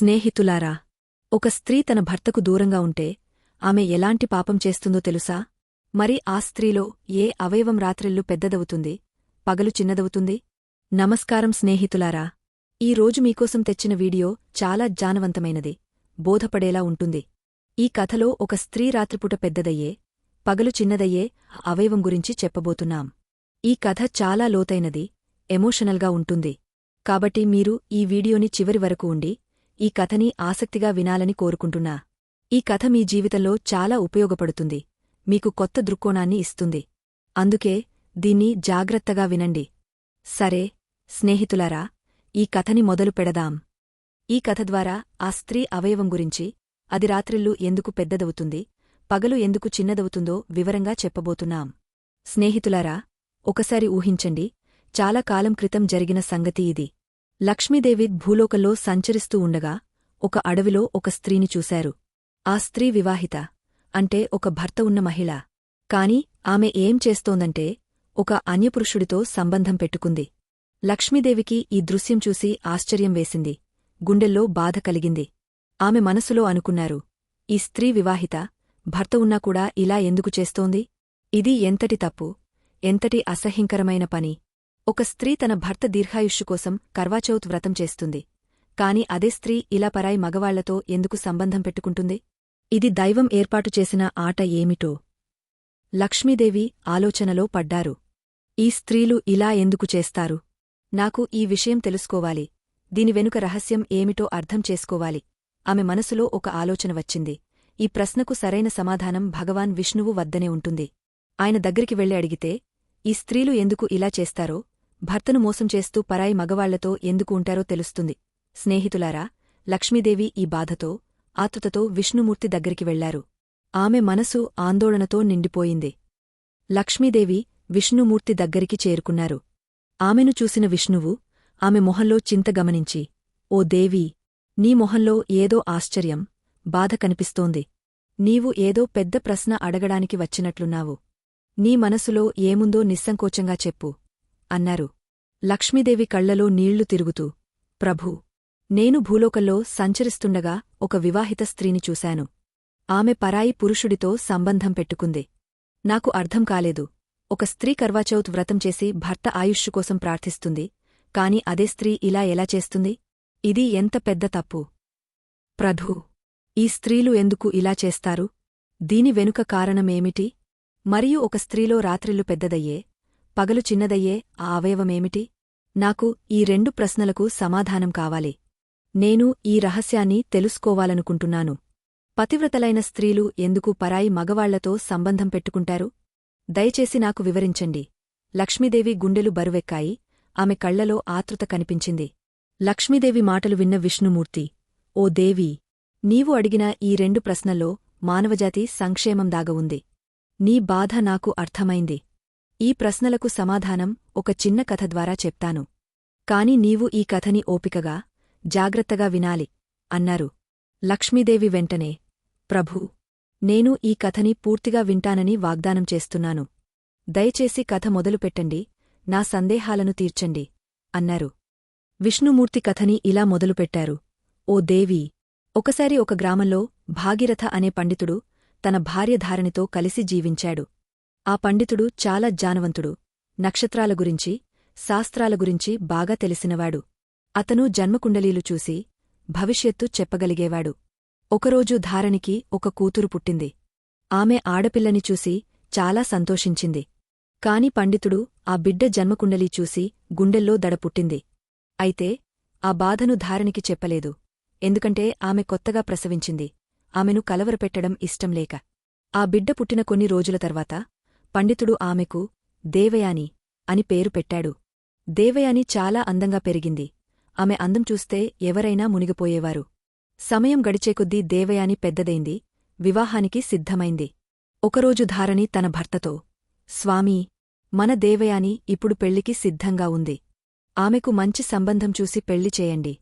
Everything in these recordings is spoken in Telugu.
స్నేహితులారా ఒక స్త్రీ తన భర్తకు దూరంగా ఉంటే ఆమె ఎలాంటి పాపం చేస్తుందో తెలుసా? మరి ఆ స్త్రీలో ఏ అవయవం రాత్రిళ్ళు పెద్దదవుతుంది పగలు చిన్నదవుతుంది? నమస్కారం స్నేహితులారా ఈ రోజు మీకోసం తెచ్చిన వీడియో చాలా జానవంతమైనది బోధపడేలా ఉంటుంది. ఈ కథలో ఒక స్త్రీ రాత్రిపూట పెద్దదయ్యే పగలు చిన్నదయ్యే అవయవం గురించి చెప్పబోతున్నాం. ఈ కథ చాలా లోతైనది ఎమోషనల్గా ఉంటుంది. కాబట్టి మీరు ఈ వీడియోని చివరి వరకు ఉండి ఈ కథని ఆసక్తిగా వినాలని కోరుకుంటున్నా. ఈ కథ మీ జీవితంలో చాలా ఉపయోగపడుతుంది. మీకు కొత్త దృక్కోణాన్ని ఇస్తుంది. అందుకే దీన్ని జాగ్రత్తగా వినండి. సరే స్నేహితులారా ఈ కథని మొదలు పెడదాం. ఈ కథ ద్వారా ఆ స్త్రీ అవయవం గురించి అది రాత్రిళ్ళు ఎందుకు పెద్దదవుతుంది పగలు ఎందుకు చిన్నదవుతుందో వివరంగా చెప్పబోతున్నాం. స్నేహితులారా ఒకసారి ఊహించండి చాలా కాలం క్రితం జరిగిన సంగతి ఇది. లక్ష్మీదేవి భూలోకంలో సంచరిస్తూ ఉండగా ఒక అడవిలో ఒక స్త్రీని చూశారు. ఆ స్త్రీ వివాహిత అంటే ఒక భర్త ఉన్న మహిళ. కాని ఆమె ఏం చేస్తోందంటే ఒక అన్యపురుషుడితో సంబంధం పెట్టుకుంది. లక్ష్మీదేవికి ఈ దృశ్యం చూసి ఆశ్చర్యం వేసింది. గుండెల్లో బాధ కలిగింది. ఆమె మనసులో అనుకున్నారు ఈ స్త్రీ వివాహిత భర్త ఉన్నా కూడా ఇలా ఎందుకు చేస్తోంది? ఇది ఎంతటి తప్పు ఎంతటి అసహ్యంకరమైన పని? ఒక స్త్రీ తన భర్త దీర్ఘాయుష్షు కోసం కర్వాచౌత్ వ్రతం చేస్తుంది. కాని అదే స్త్రీ ఇలా పరాయి మగవాళ్ళతో ఎందుకు సంబంధం పెట్టుకుంటుంది? ఇది దైవం ఏర్పాటు చేసిన ఆట ఏమిటో? లక్ష్మీదేవి ఆలోచనలో పడ్డారు. ఈ స్త్రీలు ఇలా ఎందుకు చేస్తారు? నాకు ఈ విషయం తెలుసుకోవాలి. దీని వెనుక రహస్యం ఏమిటో అర్థం చేసుకోవాలి. ఆమె మనసులో ఒక ఆలోచన వచ్చింది. ఈ ప్రశ్నకు సరైన సమాధానం భగవాన్ విష్ణువు వద్దనే ఉంటుంది. ఆయన దగ్గరికి వెళ్ళి అడిగితే ఈ స్త్రీలు ఎందుకు ఇలా చేస్తారో? భర్తను మోసం చేస్తూ పరాయి మగవాళ్ళతో ఎందుకు ఉంటారో తెలుస్తుంది. స్నేహితులారా లక్ష్మీదేవి ఈ బాధతో ఆతృతతో విష్ణుమూర్తి దగ్గరికి వెళ్ళారు. ఆమె మనసు ఆందోళనతో నిండిపోయింది. లక్ష్మీదేవి విష్ణుమూర్తి దగ్గరికి చేరుకున్నారు. ఆమెను చూసిన విష్ణువు ఆమె మొహంలో చింత గమనించి ఓ దేవీ నీ మొహంలో ఏదో ఆశ్చర్యం బాధ కనిపిస్తోంది. నీవు ఏదో పెద్ద ప్రశ్న అడగడానికి వచ్చినట్లున్నావు. నీ మనసులో ఏముందో నిస్సంకోచంగా చెప్పు. అన్నారు. లక్ష్మీదేవి కళ్ళలో నీళ్ళు తిరుగుతూ ప్రభూ నేను భూలోకంలో సంచరిస్తుండగా ఒక వివాహిత స్త్రీని చూశాను. ఆమె పరాయి పురుషుడితో సంబంధం పెట్టుకుంది. నాకు అర్థం కాలేదు. ఒక స్త్రీ కర్వాచౌత్ వ్రతం చేసి భర్త ఆయుష్షు కోసం ప్రార్థిస్తుంది కాని అదే స్త్రీ ఇలా ఎలా చేస్తుంది? ఇది ఎంత పెద్ద తప్పు. ప్రభూ ఈ స్త్రీలు ఎందుకు ఇలా చేస్తారు? దీని వెనుక కారణమేమిటి? మరియు ఒక స్త్రీలో రాత్రిలు పెద్దదయ్యే పగలు చిన్నదయ్యే ఆ అవయవమేమిటి? నాకు ఈ రెండు ప్రశ్నలకు సమాధానం కావాలి. నేను ఈ రహస్యాన్ని తెలుసుకోవాలనుకుంటున్నాను. పతివ్రతలైన స్త్రీలు ఎందుకు పరాయి మగవాళ్ళతో సంబంధం పెట్టుకుంటారు? దయచేసి నాకు వివరించండి. లక్ష్మీదేవి గుండెలు బరువెక్కాయి. ఆమె కళ్ళలో ఆతృత కనిపించింది. లక్ష్మీదేవి మాటలు విన్న విష్ణుమూర్తి ఓ దేవీ! నీవు అడిగిన ఈ రెండు ప్రశ్నల్లో మానవజాతి సంక్షేమం దాగవుంది నీ బాధ నాకు అర్థమైంది. ఈ ప్రశ్నలకు సమాధానం ఒక చిన్న కథ ద్వారా చెప్తాను. కాని నీవు ఈ కథని ఓపికగా జాగ్రత్తగా వినాలి అన్నారు. లక్ష్మీదేవి వెంటనే ప్రభూ నేను ఈ కథని పూర్తిగా వింటానని వాగ్దానం చేస్తున్నాను. దయచేసి కథ మొదలుపెట్టండి నా సందేహాలను తీర్చండి అన్నారు. విష్ణుమూర్తి కథని ఇలా మొదలుపెట్టారు. ఓ దేవీ ఒకసారి ఒక గ్రామంలో భాగీరథ అనే పండితుడు తన భార్యధారణితో కలిసి జీవించాడు. ఆ పండితుడు చాలా జానవంతుడు. నక్షత్రాల గురించి శాస్త్రాల గురించి బాగా తెలిసినవాడు. అతను జన్మకుండలీలు చూసి భవిష్యత్తు చెప్పగలిగేవాడు. ఒకరోజు ధారణికి ఒక కూతురు పుట్టింది. ఆమె ఆడపిల్లని చూసి చాలా సంతోషించింది. కాని పండితుడు ఆ బిడ్డ జన్మకుండలీ చూసి గుండెల్లో దడ పుట్టింది. అయితే ఆ బాధను ధారణికి చెప్పలేదు. ఎందుకంటే ఆమె కొత్తగా ప్రసవించింది. ఆమెను కలవరపెట్టడం ఇష్టంలేక ఆ బిడ్డ పుట్టిన కొన్ని రోజుల తర్వాత పండితుడు ఆమెకు దేవయాని అని పేరు పెట్టాడు. దేవయాని చాలా అందంగా పెరిగింది. ఆమె అందం చూస్తే ఎవరైనా మునిగిపోయేవారు. సమయం గడిచేకొద్దీ దేవయాని పెద్దదైంది వివాహానికి సిద్ధమైంది. ఒకరోజు ధారణి తన భర్తతో స్వామీ మన దేవయాని ఇప్పుడు పెళ్ళికి సిద్ధంగా ఉంది. ఆమెకు మంచి సంబంధం చూసి పెళ్ళి చేయండి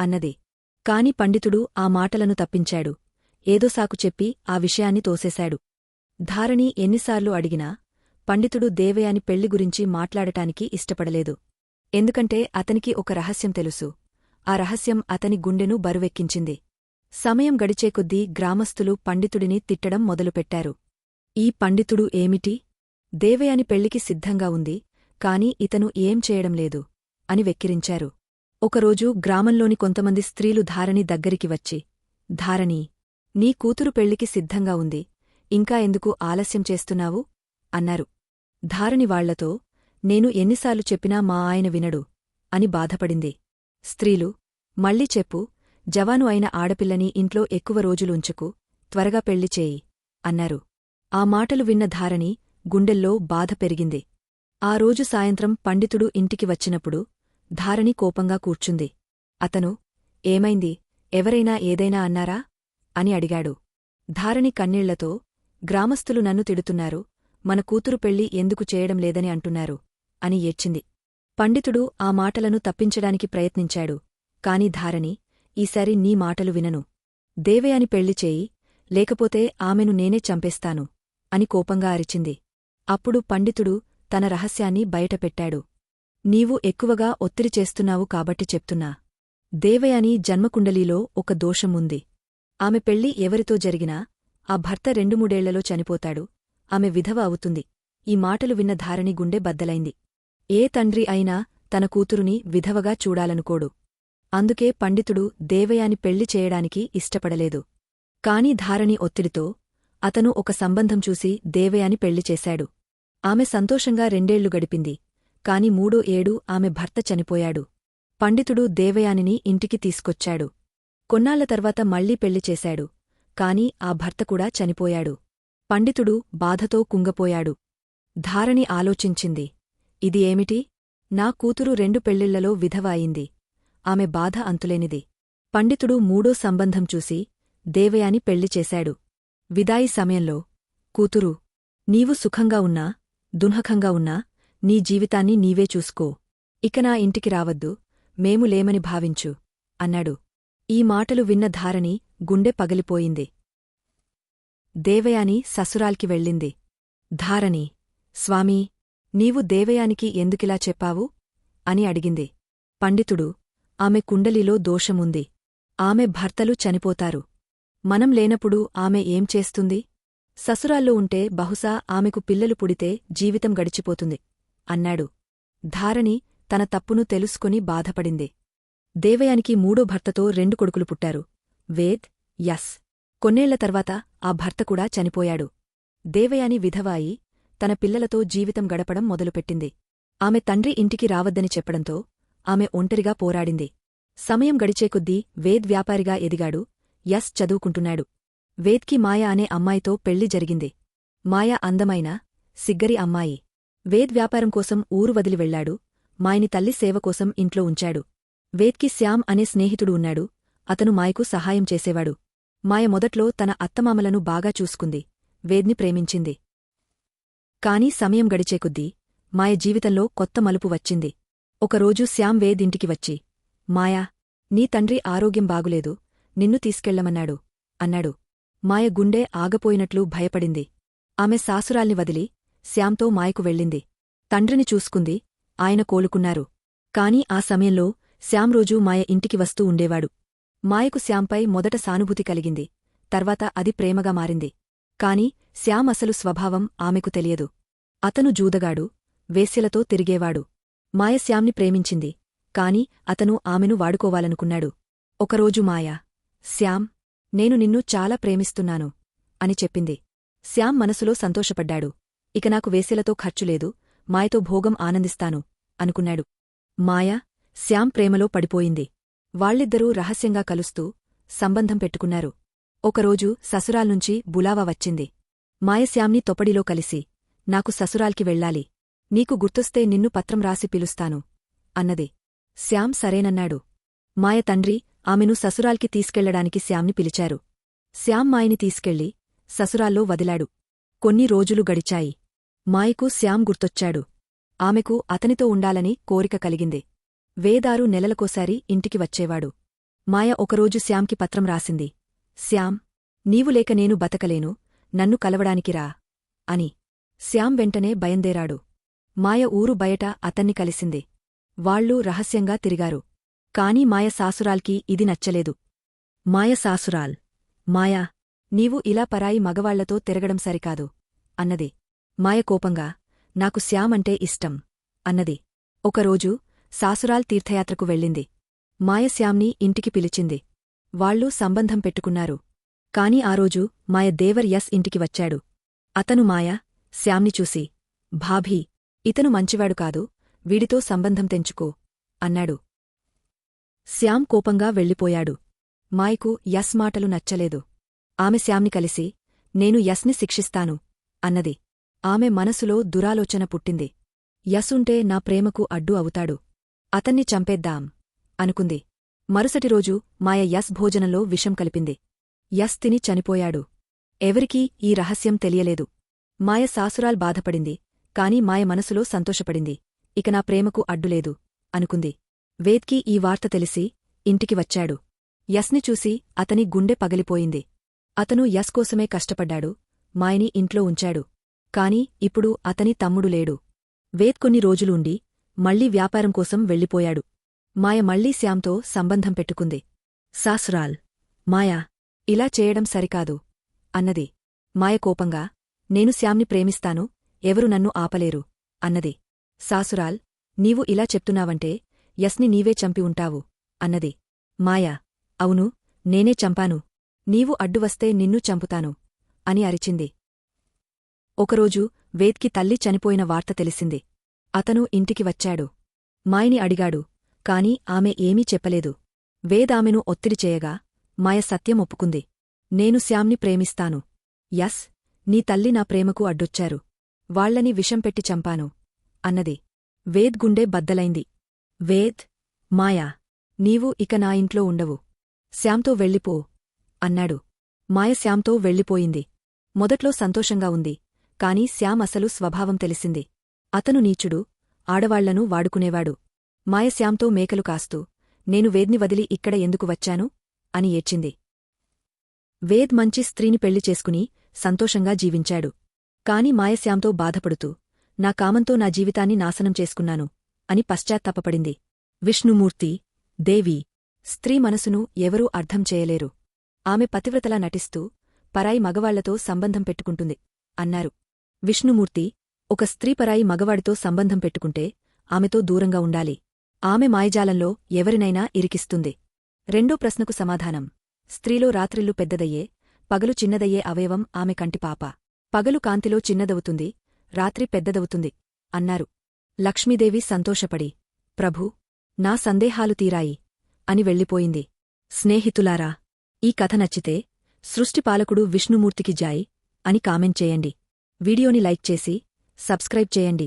అన్నది. కాని పండితుడు ఆ మాటలను తప్పించాడు. ఏదో సాకు చెప్పి ఆ విషయాన్ని తోసేశాడు. ధారణి ఎన్నిసార్లు అడిగినా పండితుడు దేవయాని పెళ్ళి గురించి మాట్లాడటానికి ఇష్టపడలేదు. ఎందుకంటే అతనికి ఒక రహస్యం తెలుసు. ఆ రహస్యం అతని గుండెను బరువెక్కించింది. సమయం గడిచేకొద్దీ గ్రామస్థులు పండితుడిని తిట్టడం మొదలుపెట్టారు. ఈ పండితుడు ఏమిటి? దేవయాని పెళ్ళికి సిద్ధంగా ఉంది కాని ఇతను ఏం చేయడం లేదు అని వెక్కిరించారు. ఒకరోజు గ్రామంలోని కొంతమంది స్త్రీలు ధారణి దగ్గరికి వచ్చి ధారణీ నీ కూతురు పెళ్ళికి సిద్ధంగా ఉంది ఇంకా ఎందుకు ఆలస్యం చేస్తున్నావు? అన్నారు. ధారణి వాళ్ళతో నేను ఎన్నిసార్లు చెప్పినా మా ఆయన వినడు అని బాధపడింది. స్త్రీలు మళ్ళీ చెప్పు జవాను అయిన ఆడపిల్లని ఇంట్లో ఎక్కువ రోజులుంచుకు త్వరగా పెళ్ళి చేయి అన్నారు. ఆ మాటలు విన్న ధారణి గుండెల్లో బాధ పెరిగింది. ఆ రోజు సాయంత్రం పండితుడు ఇంటికి వచ్చినప్పుడు ధారణి కోపంగా కూర్చుంది. అతను ఏమైంది? ఎవరైనా ఏదైనా అన్నారా? అని అడిగాడు. ధారణి కన్నీళ్ళతో గ్రామస్థులు నన్ను తిడుతున్నారు. మన కూతురు పెళ్ళి ఎందుకు చేయడం లేదని అంటున్నారు అని ఏడ్చింది. పండితుడు ఆ మాటలను తప్పించడానికి ప్రయత్నించాడు. కాని ధారణి ఈసారి నీ మాటలు వినను. దేవయాని పెళ్ళి చేయి లేకపోతే ఆమెను నేనే చంపేస్తాను అని కోపంగా అరిచింది. అప్పుడు పండితుడు తన రహస్యాన్ని బయటపెట్టాడు. నీవు ఎక్కువగా ఒత్తిడి చేస్తున్నావు కాబట్టి చెప్తున్నా. దేవయాని జన్మకుండలీలో ఒక దోషముంది. ఆమె పెళ్ళి ఎవరితో జరిగినా ఆ భర్త రెండు మూడేళ్ళలో చనిపోతాడు. ఆమె విధవ అవుతుంది. ఈ మాటలు విన్న ధారణి గుండె బద్దలైంది. ఏ తండ్రి అయినా తన కూతురుని విధవగా చూడాలనుకోడు. అందుకే పండితుడు దేవయాని పెళ్ళి చేయడానికి ఇష్టపడలేదు. కాని ధారణి ఒత్తిడితో అతను ఒక సంబంధం చూసి దేవయాని పెళ్ళి చేశాడు. ఆమె సంతోషంగా రెండేళ్ళు గడిపింది. కాని మూడో ఏడు ఆమె భర్త చనిపోయాడు. పండితుడు దేవయానిని ఇంటికి తీసుకొచ్చాడు. కొన్నాళ్ళ తర్వాత మళ్ళీ పెళ్ళి చేశాడు. కాని ఆ భర్త కూడా చనిపోయాడు. పండితుడు బాధతో కుంగపోయాడు. ధారణి ఆలోచించింది. ఇది ఏమిటి? నా కూతురు రెండు పెళ్ళిళ్ళలో విధవ అయింది. ఆమె బాధ అంతులేనిది. పండితుడు మూడో సంబంధం చూసి దేవయాని పెళ్ళి చేశాడు. విదాయి సమయంలో కూతురు నీవు సుఖంగా ఉన్నా దున్హకంగా ఉన్నా నీ జీవితాన్ని నీవే చూసుకో. ఇక నా ఇంటికి రావద్దు. మేము లేమని భావించు అన్నాడు. ఈ మాటలు విన్న ధారణి గుండె పగిలిపోయింది. దేవయాని ససురాల్కి వెళ్ళింది. ధారణి స్వామీ నీవు దేవయానికి ఎందుకిలా చెప్పావు? అని అడిగింది. పండితుడు ఆమె కుండలిలో దోషముంది. ఆమె భర్తలు చనిపోతారు. మనం లేనప్పుడు ఆమె ఏం చేస్తుంది? ససురాల్లో ఉంటే బహుశా ఆమెకు పిల్లలు పుడితే జీవితం గడిచిపోతుంది అన్నాడు. ధారణి తన తప్పును తెలుసుకుని బాధపడింది. దేవయానికి మూడో భర్తతో రెండు కొడుకులు పుట్టారు. వేద్ యస్. కొన్నేళ్ళ తర్వాత ఆ భర్త కూడా చనిపోయాడు. దేవయాని విధవాయి తన పిల్లలతో జీవితం గడపడం మొదలుపెట్టింది. ఆమె తండ్రి ఇంటికి రావద్దని చెప్పడంతో ఆమె ఒంటరిగా పోరాడింది. సమయం గడిచేకొద్దీ వేద్ వ్యాపారిగా ఎదిగాడు. యస్ చదువుకుంటున్నాడు. వేద్కి మాయ అనే అమ్మాయితో పెళ్ళి జరిగింది. మాయ అందమైన సిగ్గరి అమ్మాయి. వేద్ వ్యాపారం కోసం ఊరు వదిలి వెళ్ళాడు మాయని తల్లి సేవ కోసం ఇంట్లో ఉంచాడు. వేద్కి శ్యామ్ అనే స్నేహితుడు ఉన్నాడు. అతను మాయకు సహాయం చేసేవాడు. మాయ మొదట్లో తన అత్తమామలను బాగా చూసుకుంది. వేద్ని ప్రేమించింది. కాని సమయం గడిచేకొద్దీ మాయ జీవితంలో కొత్త మలుపు వచ్చింది. ఒకరోజు శ్యామ్ వేద్ ఇంటికి వచ్చి మాయా నీ తండ్రి ఆరోగ్యం బాగులేదు నిన్ను తీసుకెళ్ళమన్నాడు అన్నాడు. మాయ గుండె ఆగపోయినట్లు భయపడింది. ఆమె సాసురాల్ని వదిలి శ్యాంతో మాయకు వెళ్ళింది. తండ్రిని చూసుకుంది ఆయన కోలుకున్నారు. కాని ఆ సమయంలో శ్యామ్ రోజూ మాయ ఇంటికి వస్తూ ఉండేవాడు. మాయకు శ్యాంపై మొదట సానుభూతి కలిగింది. తర్వాత అది ప్రేమగా మారింది. కాని శ్యామ్ అసలు స్వభావం ఆమెకు తెలియదు. అతను జూదగాడు వేశ్యలతో తిరిగేవాడు. మాయ శ్యామ్ని ప్రేమించింది. కాని అతను ఆమెను వాడుకోవాలనుకున్నాడు. ఒకరోజు మాయ శ్యామ్ నేను నిన్ను చాలా ప్రేమిస్తున్నాను అని చెప్పింది. శ్యామ్ మనసులో సంతోషపడ్డాడు. ఇక నాకు వేశ్యలతో ఖర్చులేదు మాయతో భోగం ఆనందిస్తాను అనుకున్నాడు. మాయ శ్యామ్ ప్రేమలో పడిపోయింది. వాళ్ళిద్దరూ రహస్యంగా కలుస్తూ సంబంధం పెట్టుకున్నారు. ఒకరోజు ససురాల్నుంచి బులావా వచ్చింది. మాయశ్యామ్ని తొపడిలో కలిసి నాకు ససురాల్కి వెళ్ళాలి. నీకు గుర్తొస్తే నిన్ను పత్రం రాసి పిలుస్తాను అన్నది. శ్యామ్ సరేనన్నాడు. మాయ తండ్రి ఆమెను ససురాల్కి తీసుకెళ్ళడానికి శ్యామ్ని పిలిచారు. శ్యామ్ మాయని తీసుకెళ్ళి ససురాల్లో వదిలాడు. కొన్ని రోజులు గడిచాయి. మాయకు శ్యామ్ గుర్తొచ్చాడు. ఆమెకు అతనితో ఉండాలని కోరిక కలిగింది. వేదారు నెలలకోసారి ఇంటికి వచ్చేవాడు. మాయ ఒకరోజు శ్యామ్కి పత్రం రాసింది. శ్యామ్ నీవు లేక నేను బతకలేను. నన్ను కలవడానికి రా అని. శ్యామ్ వెంటనే బయందేరాడు. మాయ ఊరు బయట అతన్ని కలిసింది. వాళ్ళూ రహస్యంగా తిరిగారు. కాని మాయ సాసురాల్కి ఇది నచ్చలేదు. మాయ సాసురాల్ మాయా నీవు ఇలా పరాయి మగవాళ్ళతో తిరగడం సరికాదు అన్నది. మాయ కోపంగా నాకు శ్యామంటే ఇష్టం అన్నది. ఒకరోజు సాసురాల్ తీర్థయాత్రకు వెళ్ళింది. మాయశ్యామ్ని ఇంటికి పిలిచింది. వాళ్ళు సంబంధం పెట్టుకున్నారు. కాని ఆ రోజు మాయ దేవర్ యస్ ఇంటికి వచ్చాడు. అతను మాయ శ్యామ్ని చూసి భాభీ ఇతను మంచివాడు కాదు వీడితో సంబంధం తెంచుకో అన్నాడు. శ్యామ్ కోపంగా వెళ్ళిపోయాడు. మాయకు యస్ మాటలు నచ్చలేదు. ఆమె శ్యామ్ని కలిసి నేను యస్ని శిక్షిస్తాను అన్నది. ఆమె మనసులో దురాలోచన పుట్టింది. యసుంటే నా ప్రేమకు అడ్డు అవుతాడు. అతన్ని చంపేద్దాం అనుకుంది. మరుసటి రోజు మాయ యస్ భోజనంలో విషం కలిపింది. యస్ తిని చనిపోయాడు. ఎవరికీ ఈ రహస్యం తెలియలేదు. మాయ సాసురాల్ బాధపడింది. కాని మాయ మనసులో సంతోషపడింది. ఇక నా ప్రేమకు అడ్డులేదు అనుకుంది. వేద్కి ఈ వార్త తెలిసి ఇంటికి వచ్చాడు. యస్ని చూసి అతని గుండె పగిలిపోయింది. అతను యస్ కోసమే కష్టపడ్డాడు. మాయని ఇంట్లో ఉంచాడు. కాని ఇప్పుడు అతని తమ్ముడు లేడు. వేద్ కొన్ని రోజులు ఉండి మళ్ళీ వ్యాపారం కోసం వెళ్ళిపోయాడు. మాయ మళ్ళీ శ్యాంతో సంబంధం పెట్టుకుంది. సాసురాల్ మాయా ఇలా చేయడం సరికాదు అన్నది. మాయ కోపంగా నేను శ్యామ్ని ప్రేమిస్తాను ఎవరు నన్ను ఆపలేరు అన్నది. సాసురాల్ నీవు ఇలా చెప్తున్నావంటే యస్ని నీవే చంపి ఉంటావు అన్నది. మాయా అవును నేనే చంపాను నీవు అడ్డువస్తే నిన్ను చంపుతాను అని అరిచింది. ఒకరోజు వేద్కి తల్లి చనిపోయిన వార్త తెలిసింది. అతను ఇంటికి వచ్చాడు. మాయని అడిగాడు. కాని ఆమె ఏమీ చెప్పలేదు. వేదామెను ఒత్తిడి చేయగా మాయ సత్యం ఒప్పుకుంది. నేను శ్యామ్ని ప్రేమిస్తాను. యస్ నీ తల్లి నా ప్రేమకు అడ్డొచ్చారు. వాళ్ళని విషం పెట్టి చంపాను అన్నది. వేద్ గుండె బద్దలైంది. వేద్ మాయా నీవు ఇక నా ఇంట్లో ఉండవు. శ్యాంతో వెళ్ళిపో అన్నాడు. మాయ శ్యాంతో వెళ్ళిపోయింది. మొదట్లో సంతోషంగా ఉంది. కాని శ్యామ్ అసలు స్వభావం తెలిసింది. అతను నీచుడు ఆడవాళ్ళను వాడుకునేవాడు. మాయశ్యాంతో మేకలు కాస్తూ నేను వేద్ని వదిలి ఇక్కడ ఎందుకు వచ్చాను? అని ఏడ్చింది. వేద్ మంచి స్త్రీని పెళ్ళి చేసుకుని సంతోషంగా జీవించాడు. కాని మాయశ్యాంతో బాధపడుతూ నా కామంతో నా జీవితాన్ని నాశనం చేసుకున్నాను అని పశ్చాత్తాపపడింది. విష్ణుమూర్తి దేవి స్త్రీ మనసును ఎవరూ అర్థం చేయలేరు. ఆమె పతివ్రతలా నటిస్తూ పరాయి మగవాళ్ళతో సంబంధం పెట్టుకుంటుంది అన్నారు. విష్ణుమూర్తి ఒక స్త్రీ పరాయి మగవాడితో సంబంధం పెట్టుకుంటే ఆమెతో దూరంగా ఉండాలి. ఆమె మాయజాలంలో ఎవరినైనా ఇరికిస్తుంది. రెండో ప్రశ్నకు సమాధానం. స్త్రీలో రాత్రిల్లు పెద్దదయ్యే పగలు చిన్నదయ్యే అవయవం ఆమె కంటిపాప పగలు కాంతిలో చిన్నదవుతుంది రాత్రి పెద్దదవుతుంది అన్నారు. లక్ష్మీదేవి సంతోషపడి ప్రభూ నా సందేహాలు తీరాయి అని వెళ్ళిపోయింది. స్నేహితులారా ఈ కథ నచ్చితే సృష్టిపాలకుడు విష్ణుమూర్తికి జాయ్ అని కామెంట్ చేయండి. వీడియోని లైక్ చేసి సబ్స్క్రైబ్ చేయండి.